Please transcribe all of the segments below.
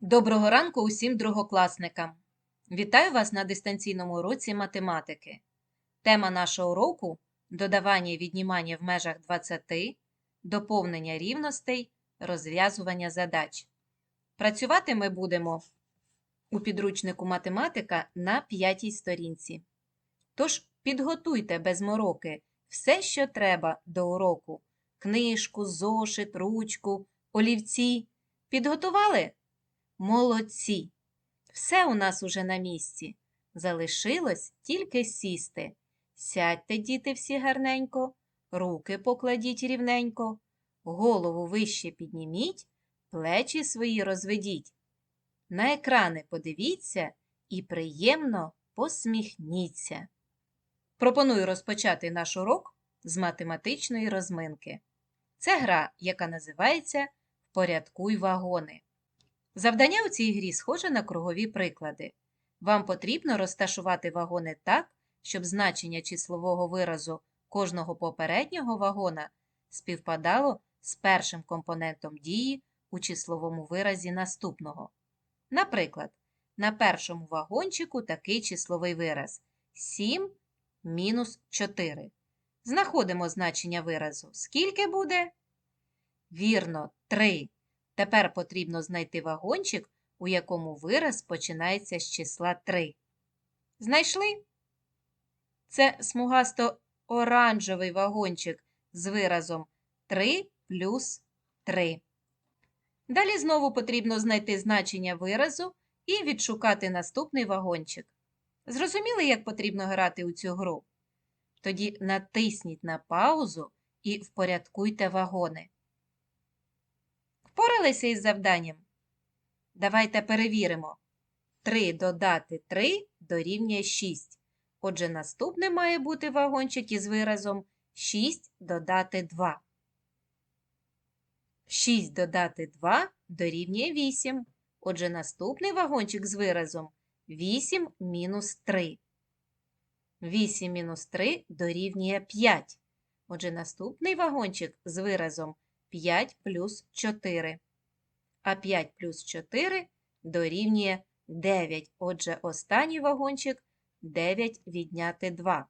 Доброго ранку усім другокласникам! Вітаю вас на дистанційному уроці математики. Тема нашого уроку додавання і віднімання в межах 20, доповнення рівностей, розв'язування задач. Працювати ми будемо у підручнику математика на п'ятій сторінці. Тож підготуйте без мороки все, що треба до уроку: книжку, зошит, ручку, олівці. Підготували? Молодці! Все у нас уже на місці. Залишилось тільки сісти. Сядьте, діти, всі гарненько, руки покладіть рівненько, голову вище підніміть, плечі свої розведіть. На екрани подивіться і приємно посміхніться. Пропоную розпочати наш урок з математичної розминки. Це гра, яка називається Впорядкуй вагони. Завдання у цій грі схоже на кругові приклади. Вам потрібно розташувати вагони так, щоб значення числового виразу кожного попереднього вагона співпадало з першим компонентом дії у числовому виразі наступного. Наприклад, на першому вагончику такий числовий вираз 7 мінус 4. Знаходимо значення виразу. Скільки буде? Вірно, 3. Тепер потрібно знайти вагончик, у якому вираз починається з числа 3. Знайшли? Це смугасто-оранжевий вагончик з виразом 3 плюс 3. Далі знову потрібно знайти значення виразу і відшукати наступний вагончик. Зрозуміли, як потрібно грати у цю гру? Тоді натисніть на паузу і впорядкуйте вагони. Впоралися із завданням? Давайте перевіримо. 3 додати 3 дорівнює 6. Отже, наступний має бути вагончик із виразом 6 додати 2. 6 додати 2 дорівнює 8. Отже, наступний вагончик з виразом 8 мінус 3. 8 мінус 3 дорівнює 5. Отже, наступний вагончик з виразом 5 плюс 4. А 5 плюс 4 дорівнює 9. Отже, останній вагончик 9 відняти 2.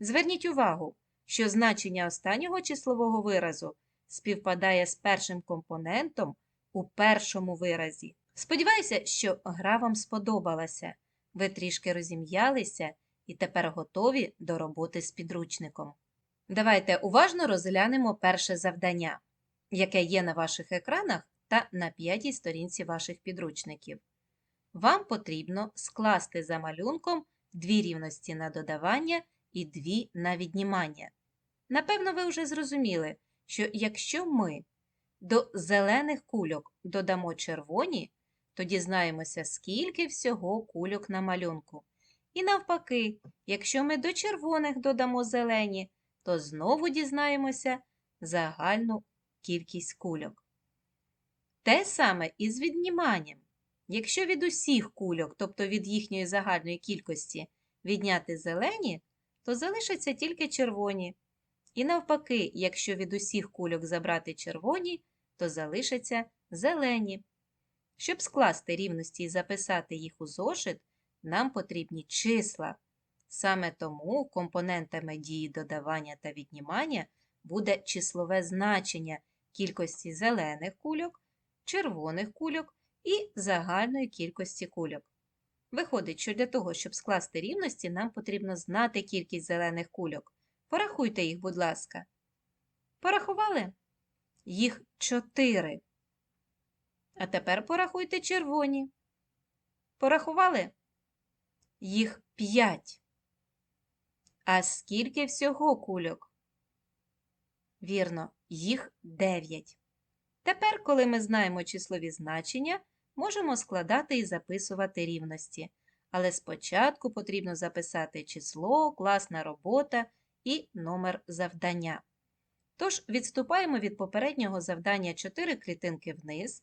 Зверніть увагу, що значення останнього числового виразу співпадає з першим компонентом у першому виразі. Сподіваюся, що гра вам сподобалася. Ви трішки розім'ялися і тепер готові до роботи з підручником. Давайте уважно розглянемо перше завдання яке є на ваших екранах та на п'ятій сторінці ваших підручників. Вам потрібно скласти за малюнком дві рівності на додавання і дві на віднімання. Напевно, ви вже зрозуміли, що якщо ми до зелених кульок додамо червоні, то дізнаємося, скільки всього кульок на малюнку. І навпаки, якщо ми до червоних додамо зелені, то знову дізнаємося загальну кількість кульок. Те саме і з відніманням. Якщо від усіх кульок, тобто від їхньої загальної кількості, відняти зелені, то залишаться тільки червоні. І навпаки, якщо від усіх кульок забрати червоні, то залишаться зелені. Щоб скласти рівності і записати їх у зошит, нам потрібні числа. Саме тому компонентами дії додавання та віднімання буде числове значення кількості зелених кульок, червоних кульок і загальної кількості кульок. Виходить, що для того, щоб скласти рівності, нам потрібно знати кількість зелених кульок. Порахуйте їх, будь ласка. Порахували? Їх чотири. А тепер порахуйте червоні. Порахували? Їх п'ять. А скільки всього кульок? Вірно, їх 9. Тепер, коли ми знаємо числові значення, можемо складати і записувати рівності. Але спочатку потрібно записати число, класна робота і номер завдання. Тож відступаємо від попереднього завдання 4 клітинки вниз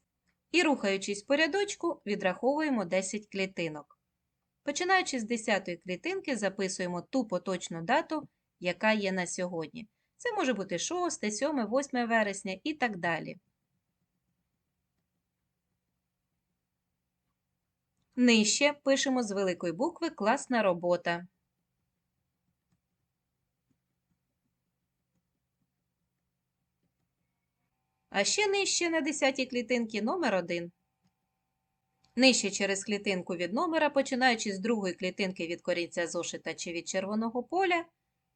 і, рухаючись по рядочку, відраховуємо 10 клітинок. Починаючи з 10 клітинки, записуємо ту поточну дату, яка є на сьогодні. Це може бути 6, 7, 8 вересня і так далі. Нижче пишемо з великої букви класна робота. А ще нижче на 10 клітинці номер 1. Нижче через клітинку від номера, починаючи з другої клітинки від корінця зошита чи від червоного поля,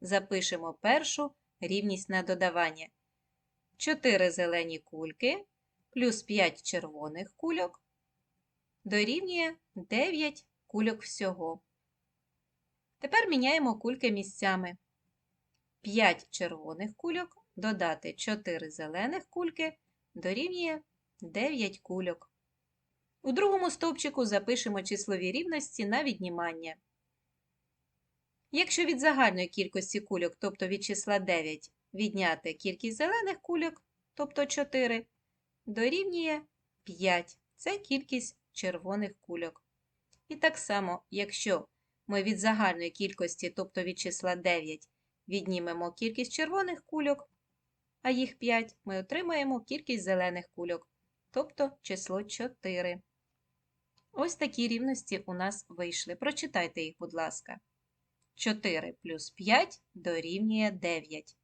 запишемо першу рівність на додавання. 4 зелені кульки плюс 5 червоних кульок дорівнює 9 кульок всього. Тепер міняємо кульки місцями. 5 червоних кульок додати 4 зелених кульки дорівнює 9 кульок. У другому стовпчику запишемо числові рівності на віднімання. Якщо від загальної кількості кульок, тобто від числа 9, відняти кількість зелених кульок, тобто 4, дорівнює 5. Це кількість червоних кульок. І так само, якщо ми від загальної кількості, тобто від числа 9, віднімемо кількість червоних кульок, а їх 5, ми отримаємо кількість зелених кульок, тобто число 4. Ось такі рівності у нас вийшли. Прочитайте їх, будь ласка. 4 плюс 5 дорівнює 9.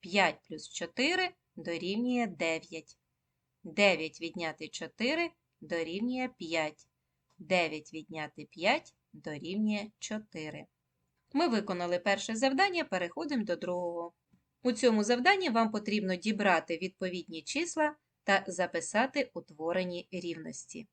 5 плюс 4 дорівнює 9. 9 відняти 4 дорівнює 5. 9 відняти 5 дорівнює 4. Ми виконали перше завдання, переходимо до другого. У цьому завданні вам потрібно дібрати відповідні числа та записати утворені рівності.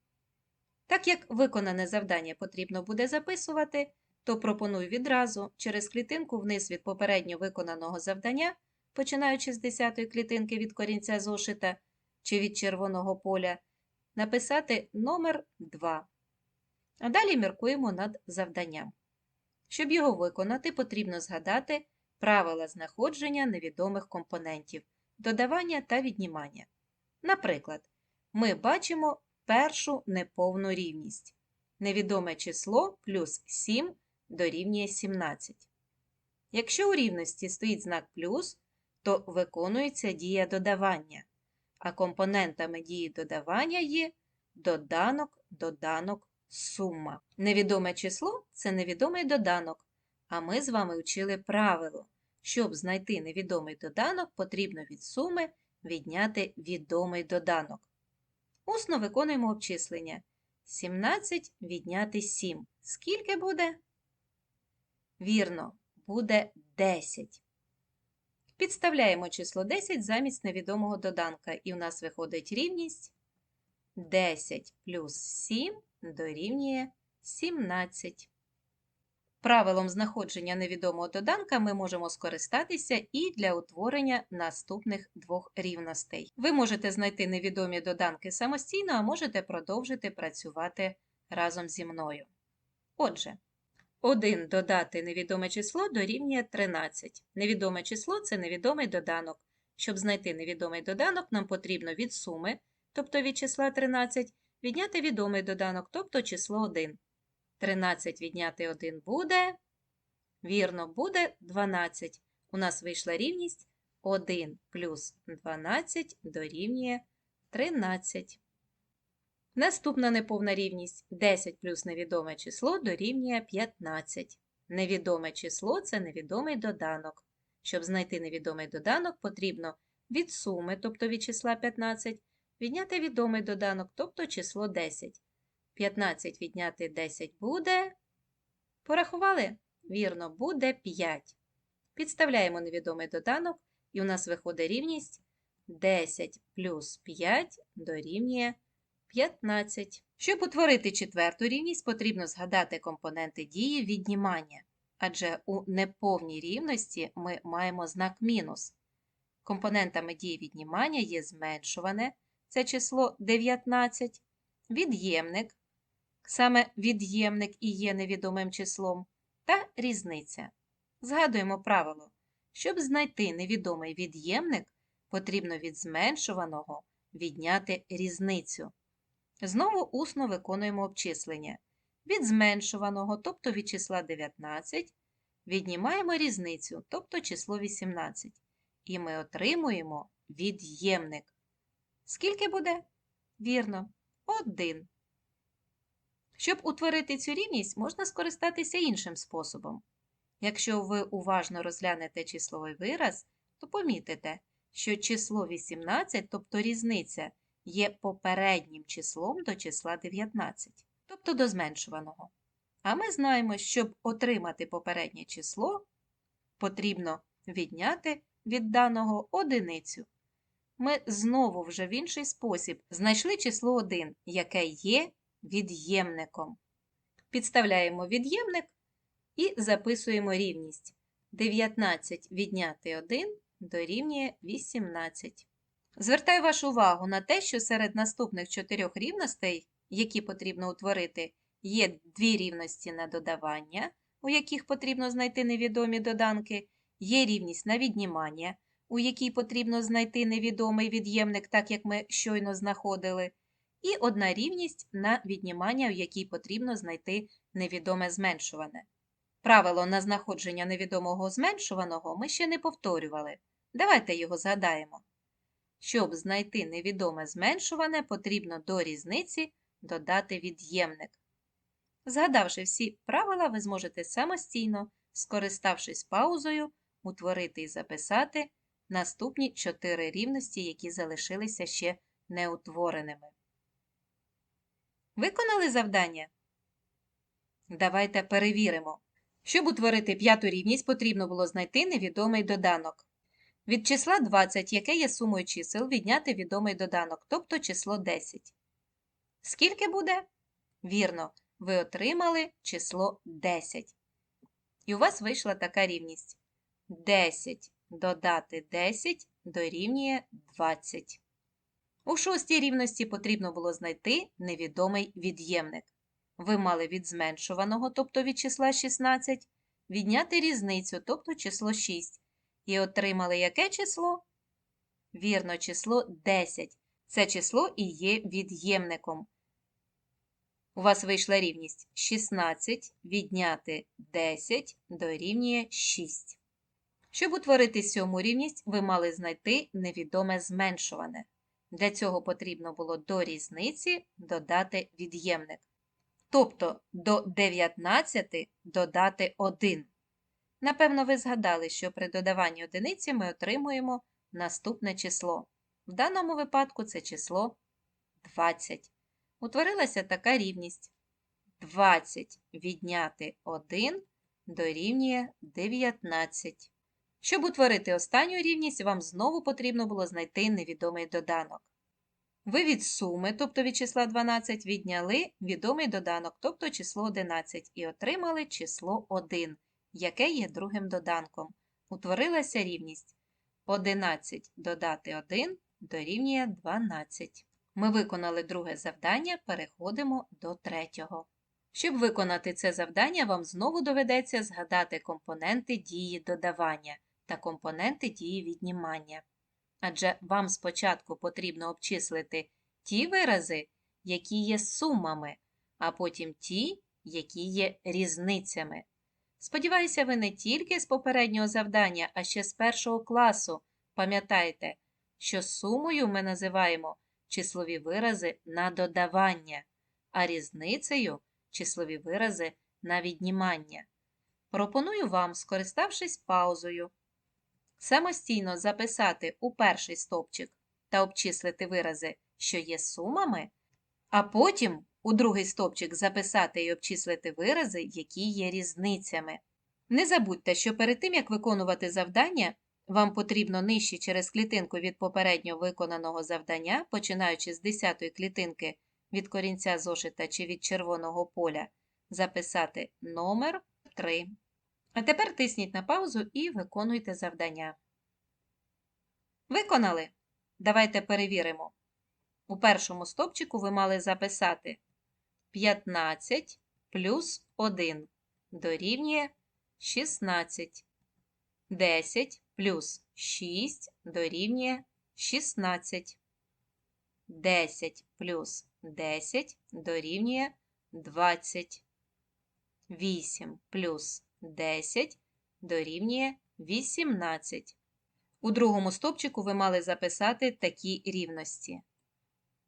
Так як виконане завдання потрібно буде записувати, то пропоную відразу через клітинку вниз від попередньо виконаного завдання, починаючи з 10 клітинки від корінця зошита чи від червоного поля, написати номер 2. А далі міркуємо над завданням. Щоб його виконати, потрібно згадати правила знаходження невідомих компонентів, додавання та віднімання. Наприклад, ми бачимо першу неповну рівність. Невідоме число плюс 7 дорівнює 17. Якщо у рівності стоїть знак плюс, то виконується дія додавання, а компонентами дії додавання є доданок, доданок, сума. Невідоме число це невідомий доданок, а ми з вами вчили правило. Щоб знайти невідомий доданок, потрібно від суми відняти відомий доданок. Усно виконуємо обчислення. 17 відняти 7. Скільки буде? Вірно, буде 10. Підставляємо число 10 замість невідомого доданка, і в нас виходить рівність 10 плюс 7 дорівнює 17. Правилом знаходження невідомого доданка ми можемо скористатися і для утворення наступних двох рівностей. Ви можете знайти невідомі доданки самостійно, а можете продовжити працювати разом зі мною. Отже, 1 додати невідоме число дорівнює 13. Невідоме число це невідомий доданок. Щоб знайти невідомий доданок, нам потрібно від суми, тобто від числа 13, відняти відомий доданок, тобто число 1. 13 відняти 1 буде. Вірно, буде 12. У нас вийшла рівність 1 плюс 12 дорівнює 13. Наступна неповна рівність 10 плюс невідоме число дорівнює 15. Невідоме число це невідомий доданок. Щоб знайти невідомий доданок, потрібно від суми, тобто від числа 15, відняти відомий доданок, тобто число 10. 15 відняти 10 буде. Порахували? Вірно, буде 5. Підставляємо невідомий доданок, і у нас виходить рівність 10 плюс 5 дорівнює 15. Щоб утворити четверту рівність, потрібно згадати компоненти дії віднімання, адже у неповній рівності ми маємо знак мінус. Компонентами дії віднімання є зменшуване, це число 19, від'ємник, саме від'ємник і є невідомим числом, та різниця. Згадуємо правило. Щоб знайти невідомий від'ємник, потрібно від зменшуваного відняти різницю. Знову усно виконуємо обчислення. Від зменшуваного, тобто від числа 19, віднімаємо різницю, тобто число 18. І ми отримуємо від'ємник. Скільки буде? Вірно, 1. Щоб утворити цю рівність, можна скористатися іншим способом. Якщо ви уважно розглянете числовий вираз, то помітите, що число 18, тобто різниця, є попереднім числом до числа 19, тобто до зменшуваного. А ми знаємо, щоб отримати попереднє число, потрібно відняти від даного одиницю. Ми знову вже в інший спосіб знайшли число 1, яке є від'ємником. Підставляємо від'ємник і записуємо рівність. 19 відняти 1 дорівнює 18. Звертаю вашу увагу на те, що серед наступних чотирьох рівностей, які потрібно утворити, є дві рівності на додавання, у яких потрібно знайти невідомі доданки, є рівність на віднімання, у якій потрібно знайти невідомий від'ємник, так як ми щойно знаходили, і одна рівність на віднімання, в якій потрібно знайти невідоме зменшуване. Правило на знаходження невідомого зменшуваного ми ще не повторювали. Давайте його згадаємо. Щоб знайти невідоме зменшуване, потрібно до різниці додати від'ємник. Згадавши всі правила, ви зможете самостійно, скориставшись паузою, утворити і записати наступні чотири рівності, які залишилися ще неутвореними. Виконали завдання? Давайте перевіримо. Щоб утворити п'яту рівність, потрібно було знайти невідомий доданок. Від числа 20, яке є сумою чисел, відняти відомий доданок, тобто число 10. Скільки буде? Вірно, ви отримали число 10. І у вас вийшла така рівність. 10 додати 10 дорівнює 20. У шостій рівності потрібно було знайти невідомий від'ємник. Ви мали від зменшуваного, тобто від числа 16, відняти різницю, тобто число 6. І отримали яке число? Вірно, число 10. Це число і є від'ємником. У вас вийшла рівність 16 відняти 10 дорівнює 6. Щоб утворити сьому рівність, ви мали знайти невідоме зменшуване. Для цього потрібно було до різниці додати від'ємник. Тобто до 19 додати 1. Напевно, ви згадали, що при додаванні одиниці ми отримуємо наступне число. В даному випадку це число 20. Утворилася така рівність. 20 відняти 1 дорівнює 19. Щоб утворити останню рівність, вам знову потрібно було знайти невідомий доданок. Ви від суми, тобто від числа 12, відняли відомий доданок, тобто число 11, і отримали число 1, яке є другим доданком. Утворилася рівність 11 додати 1 дорівнює 12. Ми виконали друге завдання, переходимо до третього. Щоб виконати це завдання, вам знову доведеться згадати компоненти дії додавання та компоненти дії віднімання. Адже вам спочатку потрібно обчислити ті вирази, які є сумами, а потім ті, які є різницями. Сподіваюся, ви не тільки з попереднього завдання, а ще з першого класу пам'ятаєте, що сумою ми називаємо числові вирази на додавання, а різницею числові вирази на віднімання. Пропоную вам, скориставшись паузою, самостійно записати у перший стовпчик та обчислити вирази, що є сумами, а потім у другий стовпчик записати і обчислити вирази, які є різницями. Не забудьте, що перед тим, як виконувати завдання, вам потрібно нижче через клітинку від попередньо виконаного завдання, починаючи з 10 клітинки від корінця зошита чи від червоного поля, записати номер 3. А тепер тисніть на паузу і виконуйте завдання. Виконали? Давайте перевіримо. У першому стопчику ви мали записати 15 плюс 1 дорівнює 16. 10 плюс 6 дорівнює 16. 10 плюс 10 дорівнює 20. 8 плюс 10 дорівнює 18. У другому стопчику ви мали записати такі рівності.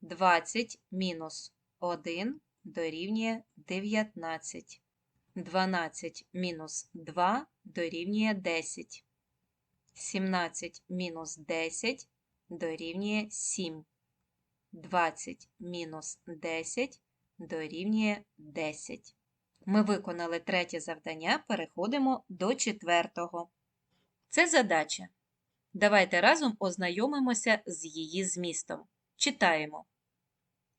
20 мінус 1 дорівнює 19. 12 мінус 2 дорівнює 10. 17 мінус 10 дорівнює 7. 20 мінус 10 дорівнює 10. Ми виконали третє завдання, переходимо до четвертого. Це задача. Давайте разом ознайомимося з її змістом. Читаємо.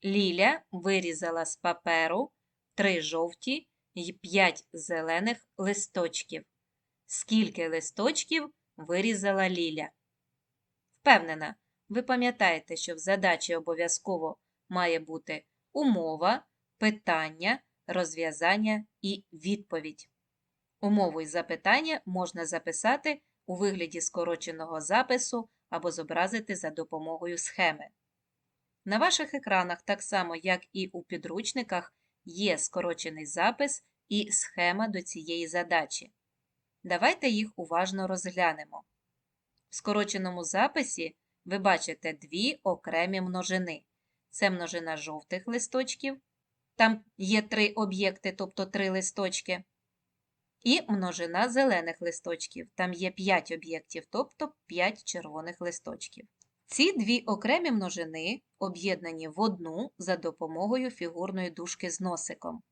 Ліля вирізала з паперу три жовті й п'ять зелених листочків. Скільки листочків вирізала Ліля? Впевнена, ви пам'ятаєте, що в задачі обов'язково має бути умова, питання, розв'язання і відповідь. Умову і запитання можна записати у вигляді скороченого запису або зобразити за допомогою схеми. На ваших екранах, так само як і у підручниках, є скорочений запис і схема до цієї задачі. Давайте їх уважно розглянемо. В скороченому записі ви бачите дві окремі множини. Це множина жовтих листочків, там є три об'єкти, тобто три листочки, і множина зелених листочків, там є 5 об'єктів, тобто 5 червоних листочків. Ці дві окремі множини об'єднані в одну за допомогою фігурної дужки з носиком.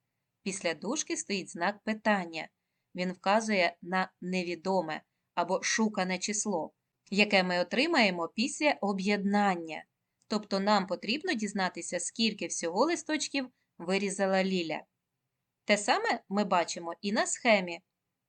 Після дужки стоїть знак питання. Він вказує на невідоме або шукане число, яке ми отримаємо після об'єднання. Тобто нам потрібно дізнатися, скільки всього листочків вирізала Ліля. Те саме ми бачимо і на схемі.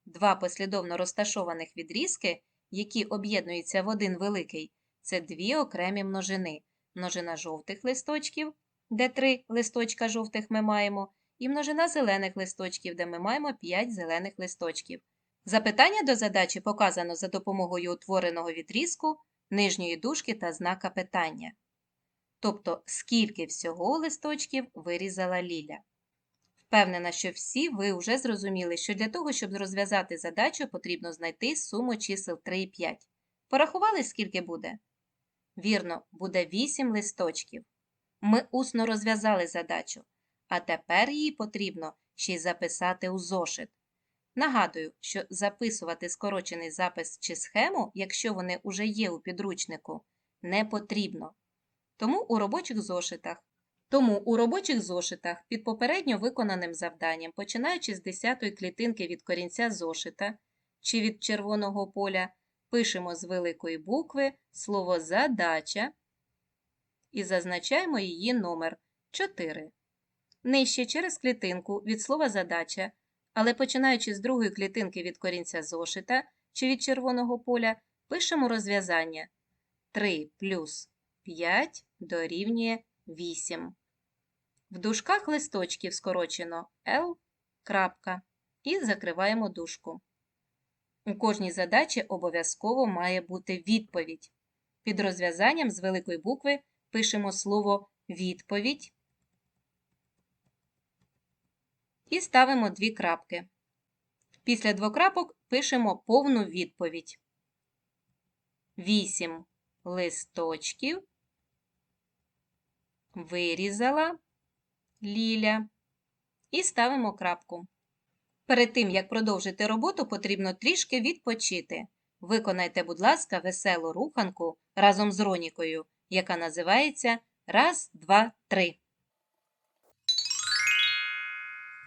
Два послідовно розташованих відрізки, які об'єднуються в один великий, це дві окремі множини. Множина жовтих листочків, де три листочка жовтих ми маємо, і множина зелених листочків, де ми маємо 5 зелених листочків. Запитання до задачі показано за допомогою утвореного відрізку, нижньої дужки та знака питання. Тобто, скільки всього листочків вирізала Ліля. Впевнена, що всі ви вже зрозуміли, що для того, щоб розв'язати задачу, потрібно знайти суму чисел 3 і 5. Порахували, скільки буде? Вірно, буде 8 листочків. Ми усно розв'язали задачу, а тепер її потрібно ще й записати у зошит. Нагадую, що записувати скорочений запис чи схему, якщо вони вже є у підручнику, не потрібно. Тому у робочих зошитах тому у робочих зошитах під попередньо виконаним завданням, починаючи з 10-ї клітинки від корінця зошита чи від червоного поля, пишемо з великої букви слово задача і зазначаємо її номер 4. Нижче через клітинку від слова задача, але починаючи з другої клітинки від корінця зошита чи від червоного поля, пишемо розв'язання 3 плюс 5 дорівнює 8. В дужках листочків скорочено L крапка і закриваємо дужку. У кожній задачі обов'язково має бути відповідь. Під розв'язанням з великої букви пишемо слово відповідь і ставимо дві крапки. Після двокрапок пишемо повну відповідь. 8 листочків вирізала Ліля. І ставимо крапку. Перед тим, як продовжити роботу, потрібно трішки відпочити. Виконайте, будь ласка, веселу руханку разом з Ронікою, яка називається Раз, два, три.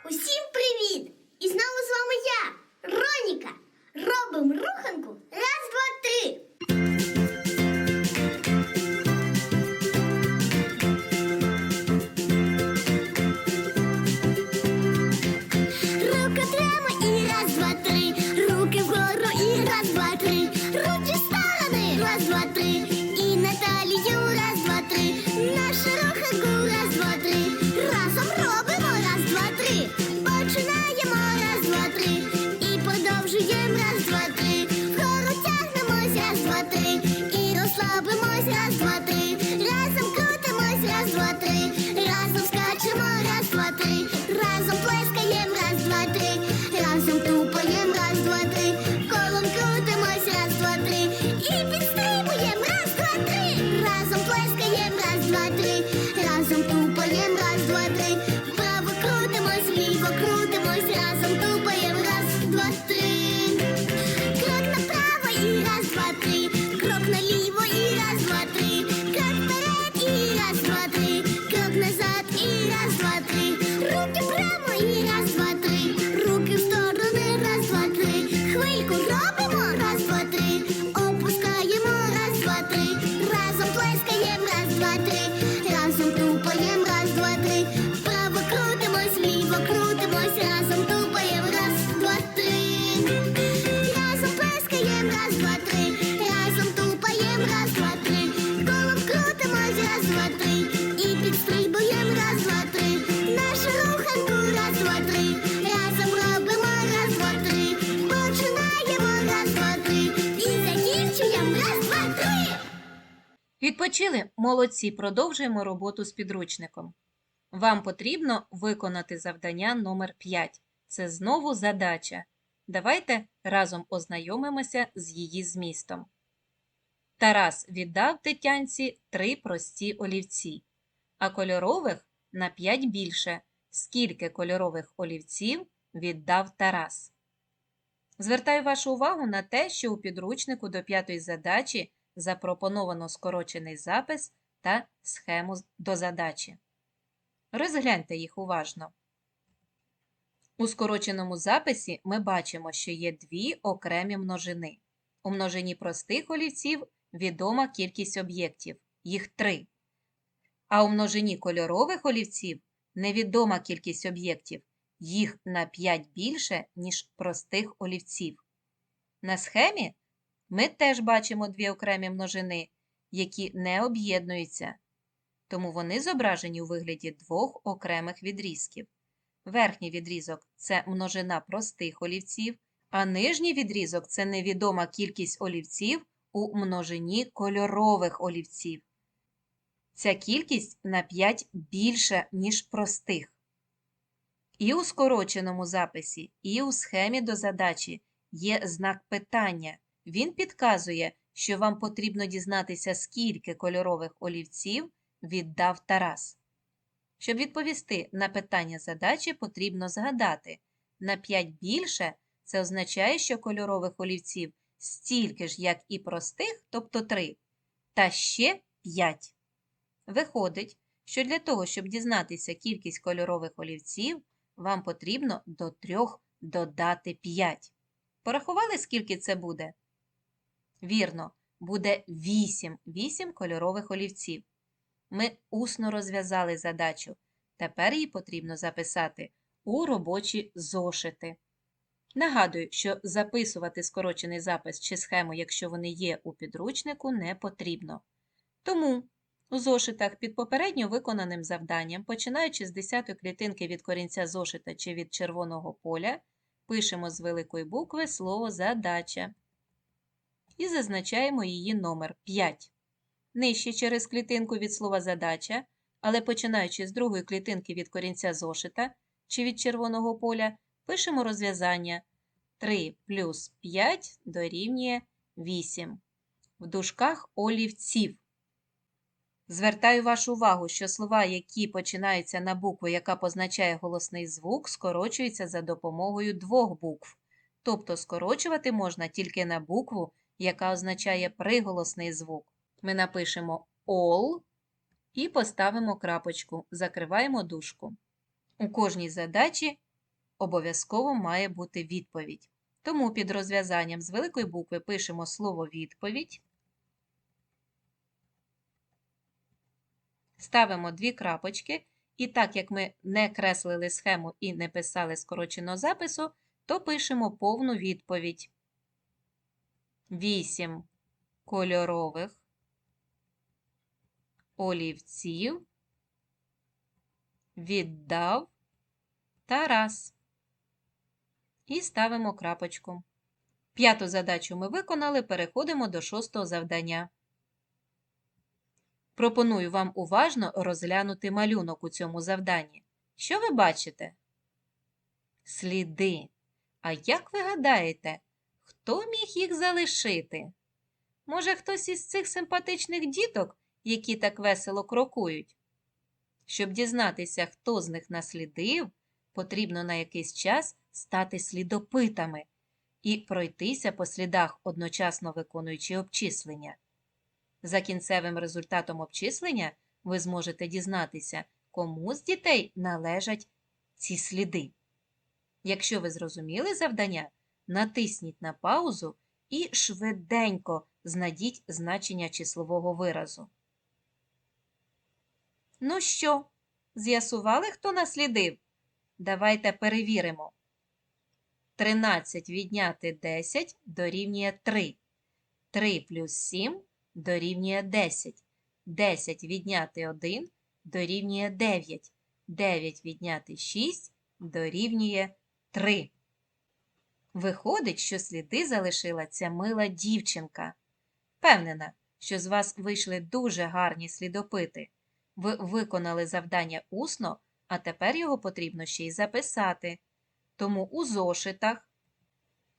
Усім привіт! І знову з вами я, Роніка. Робимо руханку раз, два, три. Відпочили? Молодці, продовжуємо роботу з підручником. Вам потрібно виконати завдання номер 5. Це знову задача. Давайте разом ознайомимося з її змістом. Тарас віддав Тетянці три прості олівці, а кольорових на 5 більше. Скільки кольорових олівців віддав Тарас? Звертаю вашу увагу на те, що у підручнику до п'ятої задачі запропоновано скорочений запис та схему до задачі. Розгляньте їх уважно. У скороченому записі ми бачимо, що є дві окремі множини. У множині простих олівців відома кількість об'єктів їх три. А у множині кольорових олівців невідома кількість об'єктів їх на 5 більше, ніж простих олівців. На схемі ми теж бачимо дві окремі множини, які не об'єднуються, тому вони зображені у вигляді двох окремих відрізків. Верхній відрізок це множина простих олівців, а нижній відрізок це невідома кількість олівців у множині кольорових олівців. Ця кількість на 5 більша, ніж простих. І у скороченому записі, і у схемі до задачі є знак питання. Він підказує, що вам потрібно дізнатися, скільки кольорових олівців віддав Тарас. Щоб відповісти на питання задачі, потрібно згадати, на 5 більше це означає, що кольорових олівців стільки ж, як і простих, тобто 3, та ще 5. Виходить, що для того, щоб дізнатися кількість кольорових олівців, вам потрібно до 3 додати 5. Порахували, скільки це буде? Вірно, буде 8, 8 кольорових олівців. Ми усно розв'язали задачу. Тепер її потрібно записати у робочі зошити. Нагадую, що записувати скорочений запис чи схему, якщо вони є у підручнику, не потрібно. Тому у зошитах під попередньо виконаним завданням, починаючи з 10 клітинки від корінця зошита чи від червоного поля, пишемо з великої букви слово задача і зазначаємо її номер 5. Нижче через клітинку від слова задача, але починаючи з другої клітинки від корінця зошита чи від червоного поля, пишемо розв'язання 3 плюс 5 дорівнює 8. В дужках олівців. Звертаю вашу увагу, що слова, які починаються на букву, яка позначає голосний звук, скорочуються за допомогою двох букв. Тобто скорочувати можна тільки на букву, яка означає приголосний звук. Ми напишемо all і поставимо крапочку, закриваємо дужку. У кожній задачі обов'язково має бути відповідь. Тому під розв'язанням з великої букви пишемо слово відповідь. Ставимо дві крапочки, і так як ми не креслили схему і не писали скороченого запису, то пишемо повну відповідь. 8 кольорових олівців віддав Тарас. І ставимо крапочку. П'яту задачу ми виконали, переходимо до шостого завдання. Пропоную вам уважно розглянути малюнок у цьому завданні. Що ви бачите? Сліди. А як ви гадаєте, хто міг їх залишити? Може, хтось із цих симпатичних діток, які так весело крокують? Щоб дізнатися, хто з них наслідив, потрібно на якийсь час стати слідопитами і пройтися по слідах, одночасно виконуючи обчислення. За кінцевим результатом обчислення ви зможете дізнатися, кому з дітей належать ці сліди. Якщо ви зрозуміли завдання, натисніть на паузу і швиденько знайдіть значення числового виразу. Ну що, з'ясували, хто наслідив? Давайте перевіримо. 13 відняти 10 дорівнює 3. 3 плюс 7 дорівнює 10. 10 відняти 1 дорівнює 9. 9 відняти 6 дорівнює 3. Виходить, що сліди залишила ця мила дівчинка. Впевнена, що з вас вийшли дуже гарні слідопити. Ви виконали завдання усно, а тепер його потрібно ще й записати. Тому у зошитах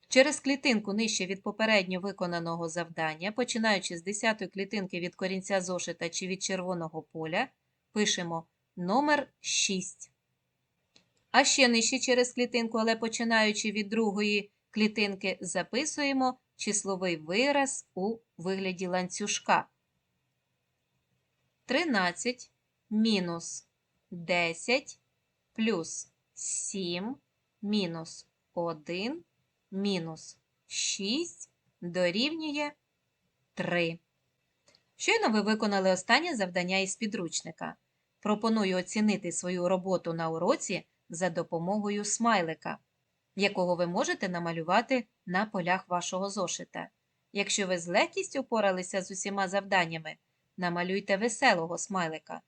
через клітинку нижче від попередньо виконаного завдання, починаючи з 10 клітинки від корінця зошита чи від червоного поля, пишемо номер 6. А ще нижче через клітинку, але починаючи від другої клітинки, записуємо числовий вираз у вигляді ланцюжка. 13 мінус 10 плюс 7 мінус 1 мінус 6 дорівнює 3. Щойно ви виконали останнє завдання із підручника. Пропоную оцінити свою роботу на уроці за допомогою смайлика, якого ви можете намалювати на полях вашого зошита. Якщо ви з легкістю впоралися з усіма завданнями, намалюйте веселого смайлика.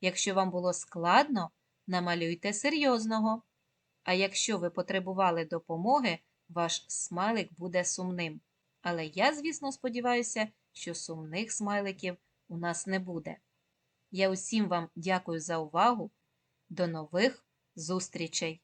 Якщо вам було складно, намалюйте серйозного. А якщо ви потребували допомоги, ваш смайлик буде сумним. Але я, звісно, сподіваюся, що сумних смайликів у нас не буде. Я усім вам дякую за увагу. До нових зустрічей!